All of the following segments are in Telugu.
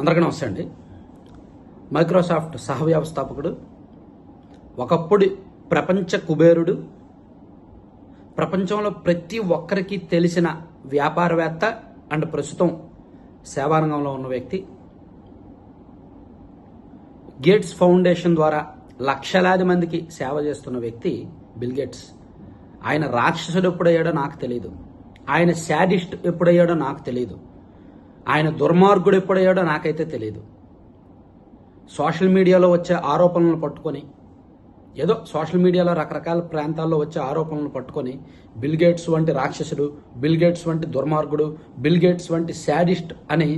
అందరికీ నమస్తే అండి. మైక్రోసాఫ్ట్ సహ వ్యవస్థాపకుడు ఒకప్పుడు ప్రపంచ కుబేరుడు ప్రపంచంలో ప్రతి ఒక్కరికి తెలిసిన వ్యాపారవేత్త అండ్ ప్రస్తుతం సేవారంగంలో ఉన్న వ్యక్తి. గేట్స్ ఫౌండేషన్ ద్వారా లక్షలాది మందికి సేవ చేస్తున్న వ్యక్తి బిల్ గేట్స్. ఆయన రాక్షసుడు ఎప్పుడయ్యాడో నాకు తెలియదు ఆయన శాడిస్ట్ ఎప్పుడయ్యాడో నాకు తెలియదు ఆయన దుర్మార్గుడు ఎప్పుడయ్యాడో నాకైతే తెలియదు సోషల్ మీడియాలో వచ్చే ఆరోపణలను పట్టుకొని ఏదో సోషల్ మీడియాలో రకరకాల ప్రాంతాల్లో వచ్చే ఆరోపణలను పట్టుకొని బిల్ గేట్స్ వంటి రాక్షసుడు బిల్ గేట్స్ వంటి దుర్మార్గుడు బిల్ గేట్స్ వంటి శాడిస్ట్ అని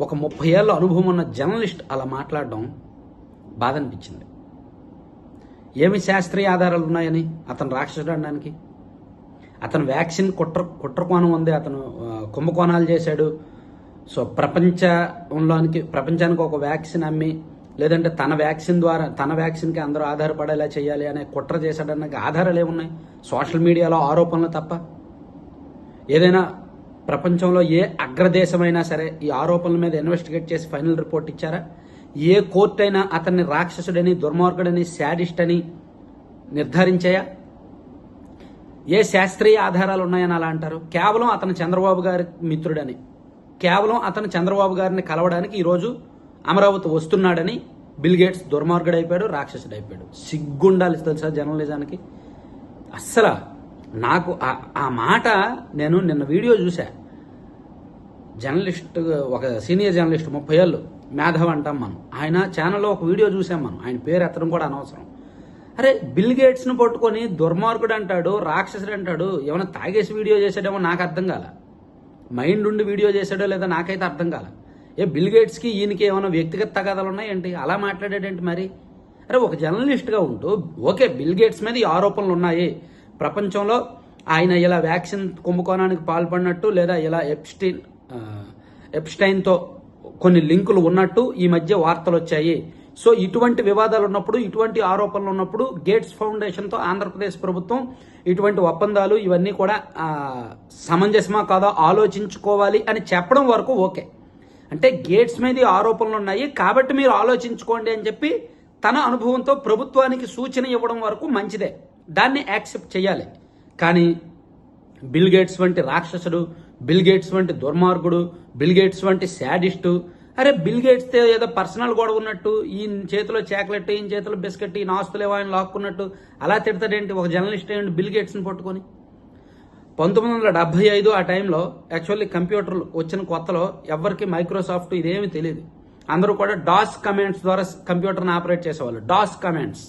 ఒక ముప్పై ఏళ్ళ అనుభవం ఉన్న జర్నలిస్ట్ అలా మాట్లాడడం బాధ అనిపించింది ఏమి శాస్త్రీయ ఆధారాలు ఉన్నాయని అతను రాక్షసుడు అనడానికి? అతను వ్యాక్సిన్ కుట్ర కుట్రకోణం ఉంది అతను కుంభకోణాలు చేశాడు సో ప్రపంచంలోనికి ప్రపంచానికి ఒక వ్యాక్సిన్ అమ్మి లేదంటే తన వ్యాక్సిన్ ద్వారా తన వ్యాక్సిన్కి అందరూ ఆధారపడేలా చేయాలి అనే కుట్ర చేశాడన్న ఆధారాలు ఏమున్నాయి సోషల్ మీడియాలో ఆరోపణలు తప్ప. ఏదైనా ప్రపంచంలో ఏ అగ్రదేశమైనా సరే ఈ ఆరోపణల మీద ఇన్వెస్టిగేట్ చేసి ఫైనల్ రిపోర్ట్ ఇచ్చారా? ఏ కోర్టు అయినా అతన్ని రాక్షసుడని దుర్మార్గుడని శాడిస్ట్ అని నిర్ధారించాయా? ఏ శాస్త్రీయ ఆధారాలు ఉన్నాయని అలా అంటారు? కేవలం అతను చంద్రబాబు గారి మిత్రుడని. కేవలం అతను చంద్రబాబు గారిని కలవడానికి ఈరోజు అమరావతి వస్తున్నాడని బిల్ గేట్స్ దుర్మార్గుడైపోయాడు రాక్షసుడైపోయాడు. సిగ్గుండాలి తెలుసా జర్నలిజానికి? అస్సలు. నాకు ఆ- మాట నేను నిన్న వీడియో చూసా జర్నలిస్ట్ ఒక సీనియర్ జర్నలిస్ట్ ముప్పై ఏళ్ళు మేధవ్ అంటాం మనం. ఆయన ఛానల్లో ఒక వీడియో చూసాం మనం. ఆయన పేరు ఎత్తడం కూడా అనవసరం. అరే బిల్ గేట్స్ను పట్టుకొని దుర్మార్గుడు అంటాడు రాక్షసుడు అంటాడు ఏమైనా తాగేసి వీడియో చేసాడేమో నాకు అర్థం కాల. మైండ్ ఉండి వీడియో చేశాడో లేదో నాకైతే అర్థం కాల. ఏ బిల్ గేట్స్కి ఈయనకి ఏమైనా వ్యక్తిగత తగాదాలు ఉన్నాయేంటి అలా మాట్లాడాడేంటి మరి? అరే ఒక జర్నలిస్ట్గా ఉంటూ ఓకే బిల్ గేట్స్ మీద ఈ ఆరోపణలు ఉన్నాయి. ప్రపంచంలో ఆయన ఇలా వ్యాక్సిన్ కుంభకోణానికి పాల్పడినట్టు లేదా ఇలా ఎప్స్టైన్ ఎప్స్టైన్తో కొన్ని లింకులు ఉన్నట్టు ఈ మధ్య వార్తలు వచ్చాయి సో ఇటువంటి వివాదాలు ఉన్నప్పుడు ఇటువంటి ఆరోపణలు ఉన్నప్పుడు గేట్స్ ఫౌండేషన్తో ఆంధ్రప్రదేశ్ ప్రభుత్వం ఇటువంటి ఒప్పందాలు ఇవన్నీ కూడా సమంజసమా కాదా ఆలోచించుకోవాలి అని చెప్పడం వరకు ఓకే. అంటే గేట్స్ మీద ఆరోపణలు ఉన్నాయి కాబట్టి మీరు ఆలోచించుకోండి అని చెప్పి తన అనుభవంతో ప్రభుత్వానికి సూచన ఇవ్వడం వరకు మంచిదే. దాన్ని యాక్సెప్ట్ చేయాలి. కానీ బిల్ గేట్స్ వంటి రాక్షసుడు బిల్ గేట్స్ వంటి దుర్మార్గుడు బిల్ గేట్స్ వంటి శాడిస్టు అరే బిల్ గేట్స్ ఏదో పర్సనల్ గొడవ ఉన్నట్టు ఈయన చేతిలో చాక్లెట్ ఈయన చేతిలో బిస్కెట్ ఈయన ఆస్తులు ఏవో ఆయన లాక్కున్నట్టు అలా తిడతాడేంటి? ఒక జర్నలిస్ట్ ఏంటి బిల్ గేట్స్ని పట్టుకొని? పంతొమ్మిది వందల డెబ్బై ఐదు ఆ టైంలో యాక్చువల్లీ కంప్యూటర్లు వచ్చిన కొత్తలో ఎవరికి మైక్రోసాఫ్ట్ ఇదేమీ తెలియదు అందరూ కూడా డాస్ కమాండ్స్ ద్వారా కంప్యూటర్ని ఆపరేట్ చేసేవాళ్ళు. DOS commands.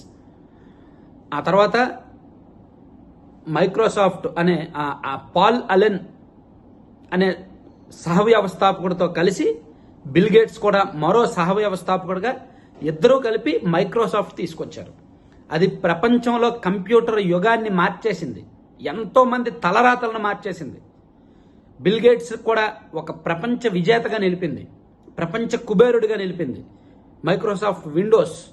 ఆ తర్వాత మైక్రోసాఫ్ట్ అనే ఆ పాల్ అలెన్ అనే సహ వ్యవస్థాపకుడితో కలిసి బిల్ గేట్స్ కూడా మరో సహ వ్యవస్థాపకుడుగా ఇద్దరూ కలిపి మైక్రోసాఫ్ట్ తీసుకొచ్చారు. అది ప్రపంచంలో కంప్యూటర్ యుగాన్ని మార్చేసింది. ఎంతోమంది తలరాతలను మార్చేసింది. బిల్ గేట్స్ కూడా ఒక ప్రపంచ విజేతగా నిలిపింది. ప్రపంచ కుబేరుడిగా నిలిపింది. మైక్రోసాఫ్ట్ విండోస్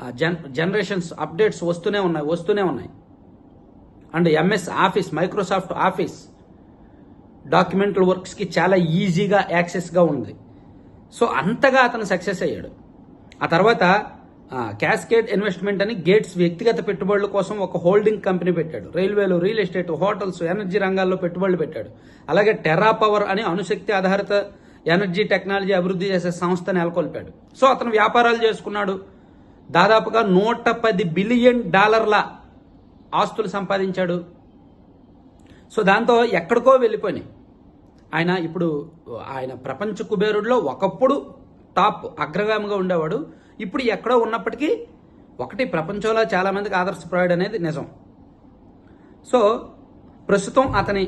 ఆ జన్ జనరేషన్స్ అప్డేట్స్ వస్తూనే ఉన్నాయి వస్తూనే ఉన్నాయి. And MS Office Microsoft Office documental వర్క్స్కి చాలా ఈజీగా యాక్సెస్గా ఉంది. సో అంతగా అతను సక్సెస్ అయ్యాడు. ఆ తర్వాత క్యాస్కేడ్ ఇన్వెస్ట్మెంట్ అని గేట్స్ వ్యక్తిగత పెట్టుబడుల కోసం ఒక హోల్డింగ్ కంపెనీ పెట్టాడు. రైల్వేలు రియల్ ఎస్టేట్ హోటల్స్ ఎనర్జీ రంగాల్లో పెట్టుబడులు పెట్టాడు. అలాగే టెరా పవర్ అని అణుశక్తి ఆధారిత ఎనర్జీ టెక్నాలజీ అభివృద్ధి చేసే సంస్థ నెలకొల్పాడు. సో అతను వ్యాపారాలు చేసుకున్నాడు. దాదాపుగా నూట పది బిలియన్ డాలర్ల ఆస్తులు సంపాదించాడు. సో దాంతో ఎక్కడికో వెళ్ళిపోయినాయి. ఆయన ఇప్పుడు ఆయన ప్రపంచ కుబేరుడిలో ఒకప్పుడు టాప్ అగ్రగామిగా ఉండేవాడు. ఇప్పుడు ఎక్కడో ఉన్నప్పటికీ ఒకటి ప్రపంచంలో చాలామందికి ఆదర్శప్రాయుడు అనేది నిజం. సో ప్రస్తుతం అతని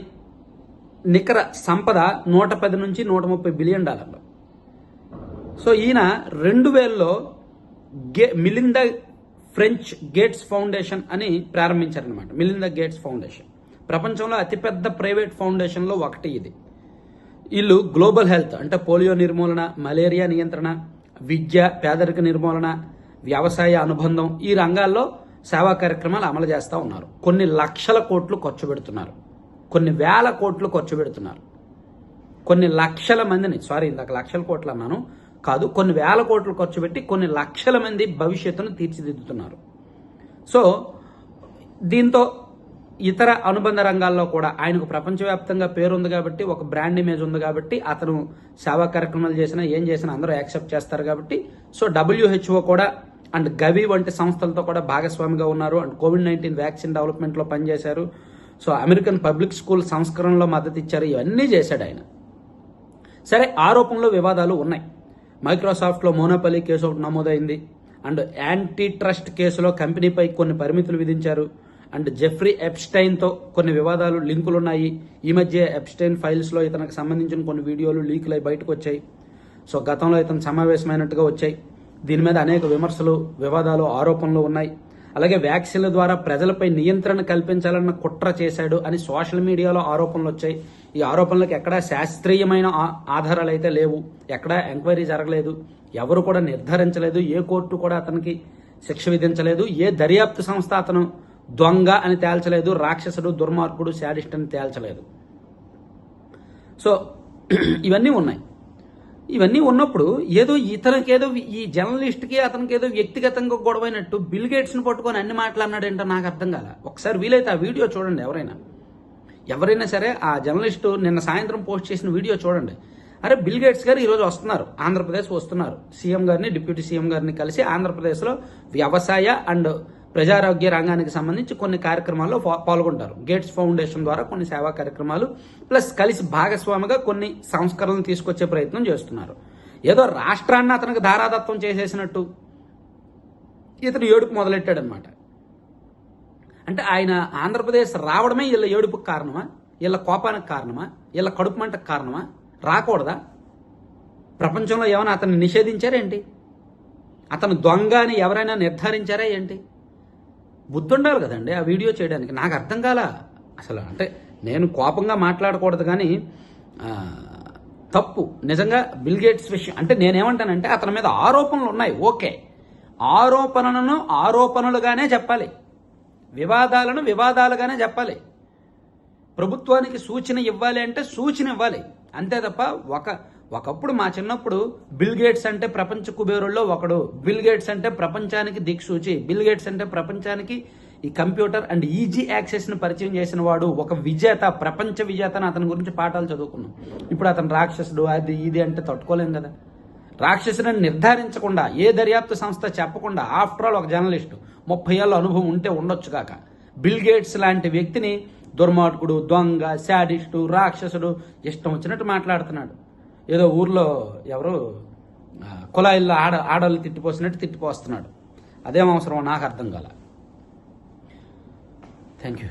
నికర సంపద నూట పది నుంచి నూట ముప్పై బిలియన్ డాలర్లు. సో ఈయన రెండు వేలలో గే మిలింద ఫ్రెంచ్ గేట్స్ ఫౌండేషన్ అని ప్రారంభించారనమాట మిలింద గేట్స్ ఫౌండేషన్. ప్రపంచంలో అతిపెద్ద ప్రైవేట్ ఫౌండేషన్లో ఒకటి ఇది. వీళ్ళు గ్లోబల్ హెల్త్ అంటే పోలియో నిర్మూలన మలేరియా నియంత్రణ విద్య పేదరిక నిర్మూలన వ్యవసాయ అనుబంధం ఈ రంగాల్లో సేవా కార్యక్రమాలు అమలు చేస్తూ ఉన్నారు. కొన్ని లక్షల కోట్లు ఖర్చు పెడుతున్నారు. కొన్ని వేల కోట్లు ఖర్చు పెడుతున్నారు. కొన్ని లక్షల మందిని సారీ ఇందాక లక్షల కోట్లు అన్నాను కాదు కొన్ని వేల కోట్లు ఖర్చు పెట్టి కొన్ని లక్షల మంది భవిష్యత్తును తీర్చిదిద్దుతున్నారు. సో దీంతో ఇతర అనుబంధ రంగాల్లో కూడా ఆయనకు ప్రపంచవ్యాప్తంగా పేరుంది కాబట్టి ఒక బ్రాండ్ ఇమేజ్ ఉంది కాబట్టి అతను సేవా కార్యక్రమాలు చేసినా ఏం చేసినా అందరూ యాక్సెప్ట్ చేస్తారు కాబట్టి. సో డబ్ల్యూహెచ్ఓ కూడా అండ్ గవి వంటి సంస్థలతో కూడా భాగస్వామిగా ఉన్నారు. అండ్ కోవిడ్ నైన్టీన్ వ్యాక్సిన్ డెవలప్మెంట్లో పనిచేశారు. సో అమెరికన్ పబ్లిక్ స్కూల్ సంస్కరణలో మద్దతు ఇచ్చారు. ఇవన్నీ చేశాడు ఆయన. సరే ఆరోపణలో వివాదాలు ఉన్నాయి. మైక్రోసాఫ్ట్లో మోనోపలి కేసు ఒకటి నమోదైంది. అండ్ యాంటీ ట్రస్ట్ కేసులో కంపెనీపై కొన్ని పరిమితులు విధించారు. అండ్ జెఫ్రీ ఎప్స్టైన్తో కొన్ని వివాదాలు లింకులు ఉన్నాయి ఈ మధ్య ఎప్స్టైన్ ఫైల్స్లో ఇతనికి సంబంధించిన కొన్ని వీడియోలు లీకులై బయటకు వచ్చాయి సో గతంలో ఇతను సమావేశమైనట్టుగా వచ్చాయి. దీని మీద అనేక విమర్శలు వివాదాలు ఆరోపణలు ఉన్నాయి. అలాగే వ్యాక్సిన్ల ద్వారా ప్రజలపై నియంత్రణ కల్పించాలన్న కుట్ర చేశాడు అని సోషల్ మీడియాలో ఆరోపణలు వచ్చాయి. ఈ ఆరోపణలకు ఎక్కడా శాస్త్రీయమైన ఆధారాలు అయితే లేవు. ఎక్కడా ఎంక్వైరీ జరగలేదు. ఎవరు కూడా నిర్ధారించలేదు. ఏ కోర్టు కూడా అతనికి శిక్ష విధించలేదు. ఏ దర్యాప్తు సంస్థ అతను దొంగ అని తేల్చలేదు రాక్షసుడు దుర్మార్గుడు శాడిస్ట్ అని తేల్చలేదు. సో ఇవన్నీ ఉన్నాయి. ఇవన్నీ ఉన్నప్పుడు ఏదో ఇతనికేదో ఈ జర్నలిస్ట్కి అతనికి ఏదో వ్యక్తిగతంగా గొడవైనట్టు బిల్ గేట్స్ని పట్టుకొని అన్ని మాట్లాడినాడు ఏంటో నాకు అర్థం కాల. ఒకసారి వీలైతే ఆ వీడియో చూడండి ఎవరైనా. ఎవరైనా సరే ఆ జర్నలిస్టు నిన్న సాయంత్రం పోస్ట్ చేసిన వీడియో చూడండి. అరే బిల్ గేట్స్ గారు ఈరోజు వస్తున్నారు ఆంధ్రప్రదేశ్ వస్తున్నారు. సీఎం గారిని డిప్యూటీ సీఎం గారిని కలిసి ఆంధ్రప్రదేశ్లో వ్యవసాయ అండ్ ప్రజారోగ్య రంగానికి సంబంధించి కొన్ని కార్యక్రమాల్లో పాల్గొంటారు. గేట్స్ ఫౌండేషన్ ద్వారా కొన్ని సేవా కార్యక్రమాలు ప్లస్ కలిసి భాగస్వామిగా కొన్ని సంస్కరణలు తీసుకొచ్చే ప్రయత్నం చేస్తున్నారు. ఏదో రాష్ట్రాన్ని అతనికి ధారాదత్వం చేసేసినట్టు ఇతను ఏడుపు మొదలెట్టాడనమాట అంటే ఆయన ఆంధ్రప్రదేశ్ రావడమే వీళ్ళ ఏడుపుకి కారణమా? వీళ్ళ కోపానికి కారణమా? వీళ్ళ కడుపు మంటకు కారణమా? రాకూడదా? ప్రపంచంలో ఏమైనా అతన్ని నిషేధించారేంటి? అతను దొంగ అని ఎవరైనా నిర్ధారించారా ఏంటి? బుద్ధి ఉండాలి కదండి ఆ వీడియో చేయడానికి. నాకు అర్థం కాల. అసలు అంటే నేను కోపంగా మాట్లాడకూడదు కానీ తప్పు. నిజంగా బిల్ గేట్స్ విషయం. అంటే నేనేమంటానంటే అతని మీద ఆరోపణలు ఉన్నాయి. ఓకే. ఆరోపణలను ఆరోపణలుగానే చెప్పాలి. వివాదాలను వివాదాలుగానే చెప్పాలి. ప్రభుత్వానికి సూచన ఇవ్వాలి అంటే సూచన ఇవ్వాలి. అంతే తప్ప ఒక ఒకప్పుడు మా చిన్నప్పుడు బిల్ గేట్స్ అంటే ప్రపంచ కుబేరుల్లో ఒకడు. బిల్ గేట్స్ అంటే ప్రపంచానికి దిక్సూచి. బిల్ గేట్స్ అంటే ప్రపంచానికి ఈ కంప్యూటర్ అండ్ ఈజీ యాక్సెస్ని పరిచయం చేసిన వాడు. ఒక విజేత ప్రపంచ విజేత అతని గురించి పాఠాలు చదువుకున్నాం. ఇప్పుడు అతను రాక్షసుడు అది ఇది అంటే తట్టుకోలేం కదా. రాక్షసుని నిర్ధారించకుండా ఏ దర్యాప్తు సంస్థ చెప్పకుండా ఆఫ్టర్ ఆల్ ఒక జర్నలిస్ట్ ముప్పై ఏళ్ళ అనుభవం ఉంటే ఉండొచ్చు కాక. బిల్ గేట్స్ లాంటి వ్యక్తిని దుర్మార్గుడు దొంగ శాడిస్టు రాక్షసుడు ఇష్టం వచ్చినట్టు మాట్లాడుతున్నాడు. ఏదో ఊర్లో ఎవరు కులాయిల్లో ఆడ ఆడవాళ్ళు తిట్టిపోసినట్టు తిట్టిపోస్తున్నాడు. అదేం అవసరం నాకు అర్థం కాల. Thank you